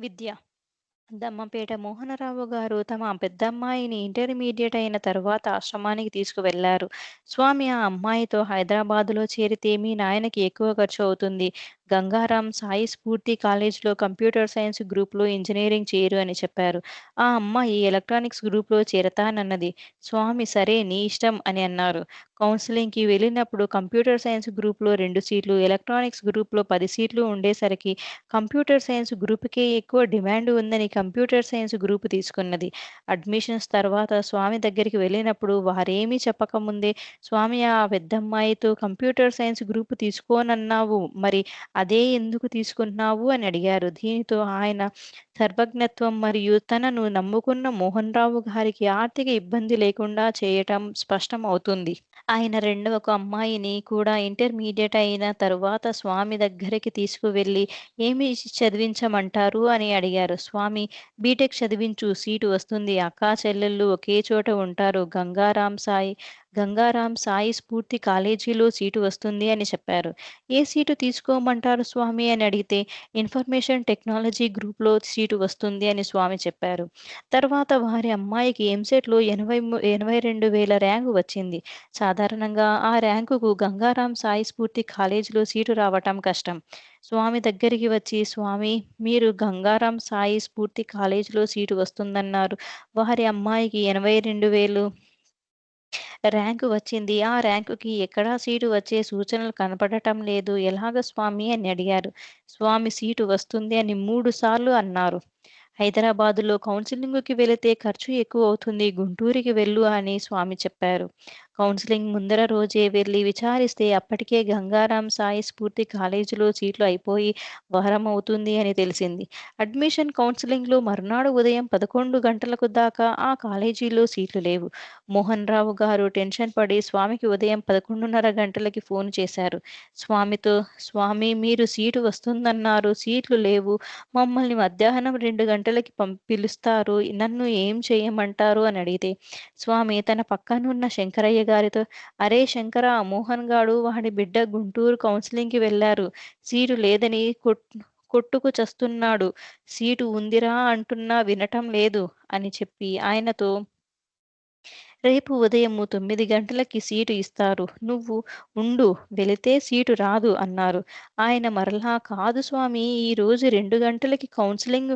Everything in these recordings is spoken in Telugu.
విద్య. దమ్మపేట మోహనరావు గారు తమ పెద్దమ్మాయిని ఇంటర్మీడియట్ అయిన తర్వాత ఆశ్రమానికి తీసుకువెళ్ళారు. స్వామి ఆ అమ్మాయితో హైదరాబాదులో చేరితే మీ నాయనకి ఎక్కువ ఖర్చు అవుతుంది. గంగారాం సాయి స్ఫూర్తి కాలేజ్‌లో కంప్యూటర్ సైన్స్ గ్రూప్‌లో ఇంజనీరింగ్ చేరు అని చెప్పారు. ఆ అమ్మాయి ఎలక్ట్రానిక్స్ గ్రూప్‌లో చేరతానన్నది. స్వామి సరే నీ ఇష్టం అని అన్నారు. కౌన్సిలింగ్కి వెళ్ళినప్పుడు కంప్యూటర్ సైన్స్ గ్రూప్‌లో రెండు సీట్లు, ఎలక్ట్రానిక్స్ గ్రూప్‌లో పది సీట్లు ఉండేసరికి కంప్యూటర్ సైన్స్ గ్రూప్‌కే ఎక్కువ డిమాండ్ ఉందని కంప్యూటర్ సైన్స్ గ్రూప్ తీసుకున్నది. అడ్మిషన్స్ తర్వాత స్వామి దగ్గరికి వెళ్ళినప్పుడు వారేమీ చెప్పకముందే స్వామి ఆ పెద్దమ్మాయితో కంప్యూటర్ సైన్స్ గ్రూప్ తీసుకోనన్నావు మరి అదే ఎందుకు తీసుకున్నావు అని అడిగారు. దీనితో ఆయన సర్వజ్ఞత్వం మరియు తనను నమ్ముకున్న మోహనరావు గారికి ఆర్థిక ఇబ్బంది లేకుండా చేయటం స్పష్టం అవుతుంది. ఆయన రెండవ అమ్మాయిని కూడా ఇంటర్మీడియట్ అయిన తరువాత స్వామి దగ్గరికి తీసుకువెళ్ళి ఏమి చదివించమంటారు అని అడిగారు. స్వామి బీటెక్ చదివించు సీటు వస్తుంది. అక్కా చెల్లెళ్ళు ఒకే చోట ఉంటారు. గంగారాం సాయి గంగారాం సాయి స్ఫూర్తి కాలేజీలో సీటు వస్తుంది అని చెప్పారు. ఏ సీటు తీసుకోమంటారు స్వామి అని అడిగితే ఇన్ఫర్మేషన్ టెక్నాలజీ గ్రూప్‌లో సీటు వస్తుంది అని స్వామి చెప్పారు. తర్వాత వారి అమ్మాయికి ఎంసెట్‌లో ఎనభై ఎనభై రెండు వేల ర్యాంకు వచ్చింది. సాధారణంగా ఆ ర్యాంకుకు గంగారాం సాయి స్ఫూర్తి కాలేజీలో సీటు రావటం కష్టం. స్వామి దగ్గరికి వచ్చి స్వామి మీరు గంగారాం సాయి స్ఫూర్తి కాలేజీలో సీటు వస్తుందన్నారు. వారి అమ్మాయికి 82,000 ర్యాంకు వచ్చింది. ఆ ర్యాంకుకి ఎక్కడా సీటు వచ్చే సూచనలు కనపడటం లేదు. ఎలాగ స్వామి అని అడిగారు. స్వామి సీటు వస్తుంది అని మూడు సార్లు అన్నారు. హైదరాబాదులో కౌన్సిలింగ్కి వెళితే ఖర్చు ఎక్కువ అవుతుంది. గుంటూరుకి వెళ్ళు అని స్వామి చెప్పారు. కౌన్సిలింగ్ ముందర రోజే వెళ్ళి విచారిస్తే అప్పటికే గంగారాం సాయి స్ఫూర్తి కాలేజీలో సీట్లు అయిపోయి వారం అవుతుంది అని తెలిసింది. అడ్మిషన్ కౌన్సిలింగ్లో మరునాడు ఉదయం 11 గంటలకు దాకా ఆ కాలేజీలో సీట్లు లేవు. మోహన్ రావు గారు టెన్షన్ పడి స్వామికి ఉదయం 11:30 గంటలకి ఫోన్ చేశారు. స్వామితో స్వామి మీరు సీటు వస్తుందన్నారు. సీట్లు లేవు. మమ్మల్ని మధ్యాహ్నం రెండు గంటలకి పిలుస్తారు. నన్ను ఏం చేయమంటారు అని అడిగితే స్వామి తన పక్కనున్న శంకరయ్య గారితో అరే శంకర మోహన్ గాడు వాడి బిడ్డ గుంటూరు కౌన్సిలింగ్కి వెళ్ళారు సీటు లేదని కొట్ కొట్టుకు చస్తున్నాడు. సీటు ఉందిరా అంటున్నా వినటం లేదు అని చెప్పి ఆయనతో రేపు ఉదయం తొమ్మిది గంటలకి సీటు ఇస్తారు. నువ్వు ఉండు. వెళితే సీటు రాదు అన్నారు. ఆయన మరలా కాదు స్వామి ఈరోజు రెండు గంటలకి కౌన్సెలింగ్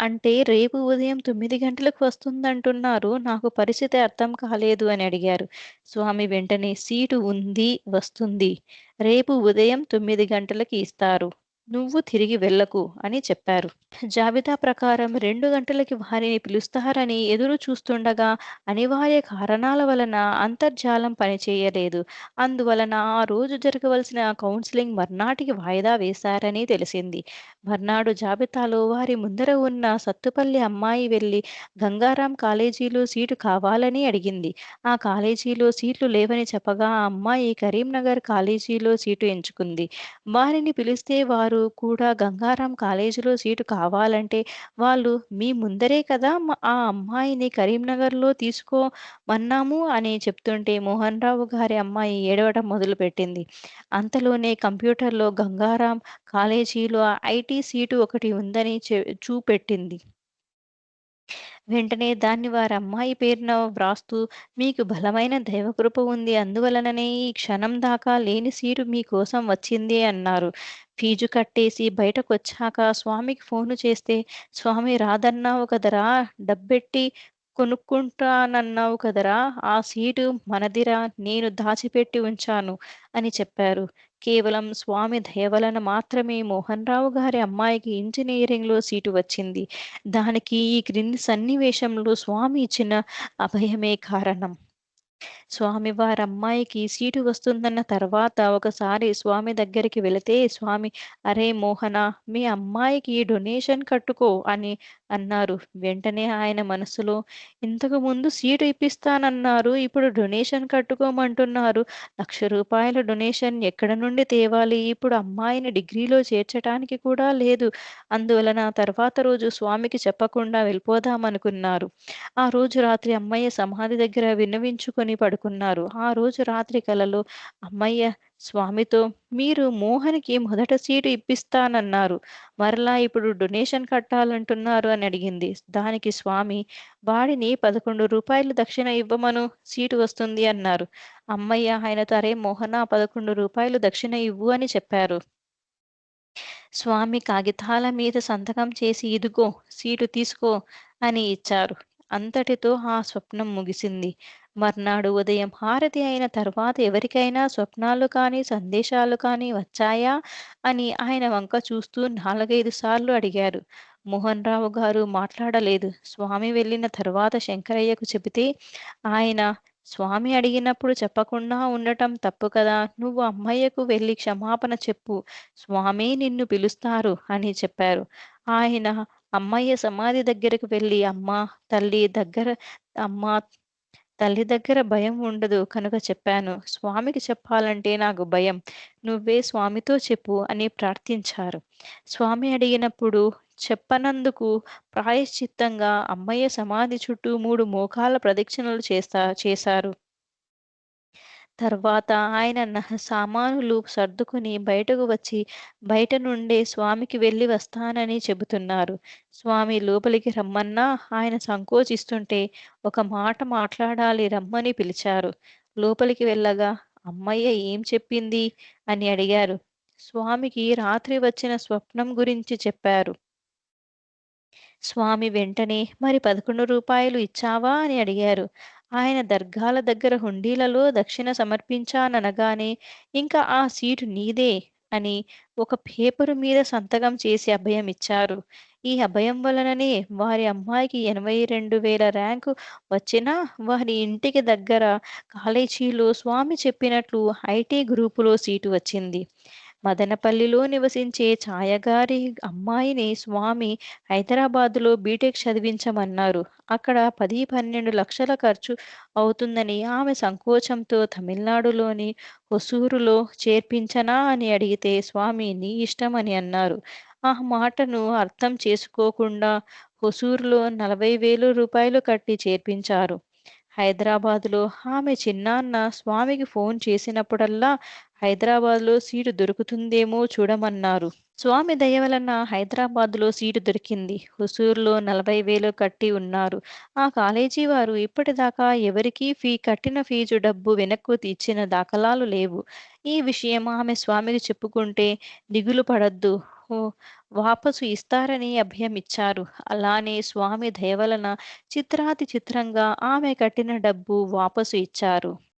అంటే రేపు ఉదయం తొమ్మిది గంటలకు వస్తుందంటున్నారు. నాకు పరిస్థితి అర్థం కాలేదు అని అడిగారు. స్వామి వెంటనే సీటు ఉంది. వస్తుంది. రేపు ఉదయం తొమ్మిది గంటలకి ఇస్తారు. నువ్వు తిరిగి వెళ్ళకు అని చెప్పారు. జాబితా ప్రకారం రెండు గంటలకి వారిని పిలుస్తారని ఎదురు చూస్తుండగా అనివార్య కారణాల వలన అంతర్జాలం పనిచేయలేదు. అందువలన ఆ రోజు జరగవలసిన కౌన్సిలింగ్ మర్నాటికి వాయిదా వేశారని తెలిసింది. మర్నాడు జాబితాలో వారి ముందర ఉన్న సత్తుపల్లి అమ్మాయి వెళ్ళి గంగారాం కాలేజీలో సీటు కావాలని అడిగింది. ఆ కాలేజీలో సీట్లు లేవని చెప్పగా ఆ అమ్మాయి కరీంనగర్ కాలేజీలో సీటు ఎంచుకుంది. వారిని పిలిస్తే వారు కూడా గంగారాం కాలేజీలో సీటు కావాలంటే వాళ్ళు మీ ముందరే కదా ఆ అమ్మాయిని కరీంనగర్‌లో తీసుకోమన్నాము అని చెప్తుంటే మోహనరావు గారి అమ్మాయి ఏడవటం మొదలుపెట్టింది. అంతలోనే కంప్యూటర్‌లో గంగారాం కాలేజీలో ఐటీ సీటు ఒకటి ఉందని చూపెట్టింది. వెంటనే దాన్ని వారి అమ్మాయి పేరున వ్రాస్తూ మీకు బలమైన దైవకృప ఉంది. అందువలననే ఈ క్షణం దాకా లేని సీటు మీకోసం వచ్చింది అన్నారు. ఫీజు కట్టేసి బయటకొచ్చాక స్వామికి ఫోను చేస్తే స్వామి రాదన్నావు కదరా! డబ్బెట్టి కొనుక్కుంటానన్నావు కదరా! ఆ సీటు మనదిరా నేను దాచిపెట్టి ఉంచాను అని చెప్పారు. కేవలం స్వామి దయవలన మాత్రమే మోహన్ రావు గారి అమ్మాయికి ఇంజనీరింగ్లో సీటు వచ్చింది. దానికి ఈ క్రింది సన్నివేశంలో స్వామి ఇచ్చిన అభయమే కారణం. స్వామి వారమ్మాయికి సీటు వస్తుందన్న తర్వాత ఒకసారి స్వామి దగ్గరికి వెళితే స్వామి అరే మోహన మీ అమ్మాయికి డొనేషన్ కట్టుకో అని అన్నారు. వెంటనే ఆయన మనసులో ఇంతకు ముందు సీటు ఇప్పిస్తానన్నారు. ఇప్పుడు డొనేషన్ కట్టుకోమంటున్నారు. లక్ష రూపాయల డొనేషన్ ఎక్కడ నుండి తేవాలి? ఇప్పుడు అమ్మాయిని డిగ్రీలో చేర్చటానికి కూడా లేదు. అందువలన తర్వాత రోజు స్వామికి చెప్పకుండా వెళ్ళిపోదామనుకున్నారు. ఆ రోజు రాత్రి అమ్మాయి సమాధి దగ్గర విన్నవించుకొని పడు పడుకున్నారు. ఆ రోజు రాత్రి కలలో అమ్మయ్య స్వామితో మీరు మోహన్‌కి మొదట సీటు ఇప్పిస్తానన్నారు. మరలా ఇప్పుడు డొనేషన్ కట్టాలంటున్నారు అని అడిగింది. దానికి స్వామి వాడిని పదకొండు రూపాయలు దక్షిణ ఇవ్వమను సీటు వస్తుంది అన్నారు. అమ్మయ్య ఆయన తరే మోహన పదకొండు రూపాయలు దక్షిణ ఇవ్వు అని చెప్పారు. స్వామి కాగితాల మీద సంతకం చేసి ఇదిగో సీటు తీసుకో అని ఇచ్చారు. అంతటితో ఆ స్వప్నం ముగిసింది. మర్నాడు ఉదయం హారతి అయిన తర్వాత ఎవరికైనా స్వప్నాలు కానీ, సందేశాలు కానీ వచ్చాయా? అని ఆయన వంక చూస్తూ నాలుగైదు సార్లు అడిగారు. మోహన్ రావు గారు మాట్లాడలేదు. స్వామి వెళ్ళిన తర్వాత శంకరయ్యకు చెబితే ఆయన స్వామి అడిగినప్పుడు చెప్పకుండా ఉండటం తప్పు కదా! నువ్వు అమ్మయ్యకు వెళ్ళి క్షమాపణ చెప్పు. స్వామి నిన్ను పిలుస్తారు అని చెప్పారు. ఆయన అమ్మయ్య సమాధి దగ్గరకు వెళ్ళి అమ్మ తల్లి దగ్గర అమ్మ తల్లి దగ్గర భయం ఉండదు కనుక చెప్పాను. స్వామికి చెప్పాలంటే నాకు భయం. నువ్వే స్వామితో చెప్పు అని ప్రార్థించారు. స్వామి అడిగినప్పుడు చెప్పనందుకు ప్రాయశ్చిత్తంగా అమ్మయ్య సమాధి చుట్టూ మూడు మోకాల ప్రదక్షిణలు చేస్తా చేశారు. తర్వాత ఆయన సామానులు సర్దుకుని బయటకు వచ్చి బయట నుండే స్వామికి వెళ్ళి వస్తానని చెబుతున్నారు. స్వామి లోపలికి రమ్మన్నా ఆయన సంకోచిస్తుంటే ఒక మాట మాట్లాడాలి రమ్మని పిలిచారు. లోపలికి వెళ్ళగా అమ్మయ్య ఏం చెప్పింది అని అడిగారు. స్వామికి రాత్రి వచ్చిన స్వప్నం గురించి చెప్పారు. స్వామి వెంటనే మరి పదకొండు రూపాయలు ఇచ్చావా అని అడిగారు. ఆయన దర్గాల దగ్గర హుండీలలో దక్షిణ సమర్పించాననగానే ఇంకా ఆ సీటు నీదే అని ఒక పేపరు మీద సంతకం చేసి అభయం ఇచ్చారు. ఈ అభయం వలననే వారి అమ్మాయికి 82,000 ర్యాంకు వచ్చినా వారి ఇంటికి దగ్గర కాలేజీలో స్వామి చెప్పినట్లు ఐటీ గ్రూపులో సీటు వచ్చింది. మదనపల్లిలో నివసించే ఛాయగారి అమ్మాయిని స్వామి హైదరాబాదులో బీటెక్ చదివించమన్నారు. అక్కడ 10, 12 లక్షల ఖర్చు అవుతుందని ఆమె సంకోచంతో తమిళనాడులోని హొసూరులో చేర్పించనా అని అడిగితే స్వామి నీ ఇష్టం అని అన్నారు. ఆ మాటను అర్థం చేసుకోకుండా హొసూరులో రూ. 40,000 కట్టి చేర్పించారు. హైదరాబాదులో ఆమె చిన్నాన్న స్వామికి ఫోన్ చేసినప్పుడల్లా హైదరాబాద్‌లో సీటు దొరుకుతుందేమో చూడమన్నారు. స్వామి దయ వలన హైదరాబాద్‌లో సీటు దొరికింది. హుసూరులో 40,000 కట్టి ఉన్నారు. ఆ కాలేజీ వారు ఇప్పటిదాకా ఎవరికీ ఫీ కట్టిన ఫీజు డబ్బు వెనక్కు తీర్చిన దాఖలాలు లేవు. ఈ విషయం ఆమె స్వామికి చెప్పుకుంటే దిగులు పడద్దు హో వాపసు ఇస్తారని అభయమిచ్చారు అలానే స్వామి దయవలన చిత్రాతి చిత్రంగా ఆమె కట్టిన డబ్బు వాపసు ఇచ్చారు.